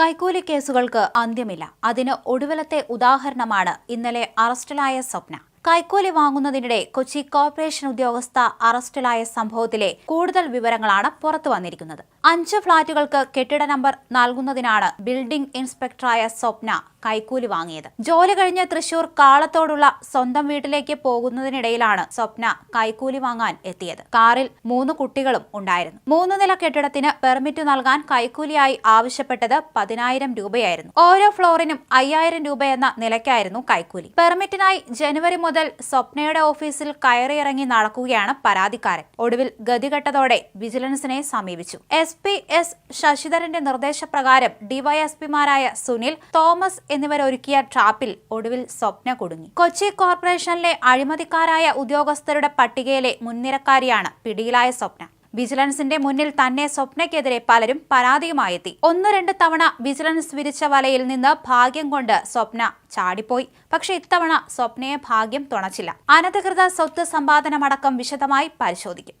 കൈക്കൂലി കേസുകൾക്ക് അന്ത്യമില്ല. അതിന് ഒടുവിലത്തെ ഉദാഹരണമാണ് ഇന്നലെ അറസ്റ്റിലായ സ്വപ്ന. കൈക്കൂലി വാങ്ങുന്നതിനിടെ കൊച്ചി കോർപ്പറേഷൻ ഉദ്യോഗസ്ഥ അറസ്റ്റിലായ സംഭവത്തിലെ കൂടുതൽ വിവരങ്ങളാണ് പുറത്തു വന്നിരിക്കുന്നത്. അഞ്ച് ഫ്ളാറ്റുകൾക്ക് കെട്ടിട നമ്പർ നൽകുന്നതിനാണ് ബിൽഡിംഗ് ഇൻസ്പെക്ടറായ സ്വപ്ന കൈക്കൂലി വാങ്ങിയത്. ജോലി കഴിഞ്ഞ് തൃശൂർ കാളത്തോടുള്ള സ്വന്തം വീട്ടിലേക്ക് പോകുന്നതിനിടയിലാണ് സ്വപ്ന കൈക്കൂലി വാങ്ങാൻ എത്തിയത്. കാറിൽ മൂന്ന് കുട്ടികളും ഉണ്ടായിരുന്നു. മൂന്ന് നില കെട്ടിടത്തിന് പെർമിറ്റ് നൽകാൻ കൈക്കൂലിയായി ആവശ്യപ്പെട്ടത് പതിനായിരം രൂപയായിരുന്നു. ഓരോ ഫ്ലോറിനും അയ്യായിരം രൂപ എന്ന നിലയ്ക്കായിരുന്നു കൈക്കൂലി. പെർമിറ്റിനായി ജനുവരി മുതൽ സ്വപ്നയുടെ ഓഫീസിൽ കയറിയിറങ്ങി നടക്കുകയാണ് പരാതിക്കാരൻ. ഒടുവിൽ ഗതികെട്ടതോടെ വിജിലൻസിനെ സമീപിച്ചു. എസ് പി എസ് ശശിധരന്റെ നിർദ്ദേശപ്രകാരം ഡിവൈഎസ്പിമാരായ സുനിൽ തോമസ് എന്നിവരൊരുക്കിയ ട്രാപ്പിൽ ഒടുവിൽ സ്വപ്ന കുടുങ്ങി. കൊച്ചി കോർപ്പറേഷനിലെ അഴിമതിക്കാരായ ഉദ്യോഗസ്ഥരുടെ പട്ടികയിലെ മുൻനിരക്കാരിയാണ് പിടിയിലായ സ്വപ്ന. വിജിലൻസിന്റെ മുന്നിൽ തന്നെ സ്വപ്നയ്ക്കെതിരെ പലരും പരാതിയുമായെത്തി. ഒന്ന് രണ്ട് തവണ വിജിലൻസ് വിരിച്ച വലയിൽ നിന്ന് ഭാഗ്യം കൊണ്ട് സ്വപ്ന ചാടിപ്പോയി. പക്ഷെ ഇത്തവണ സ്വപ്നയെ ഭാഗ്യം തുണച്ചില്ല. അനധികൃത സ്വത്ത് സമ്പാദനമടക്കം വിശദമായി പരിശോധിക്കും.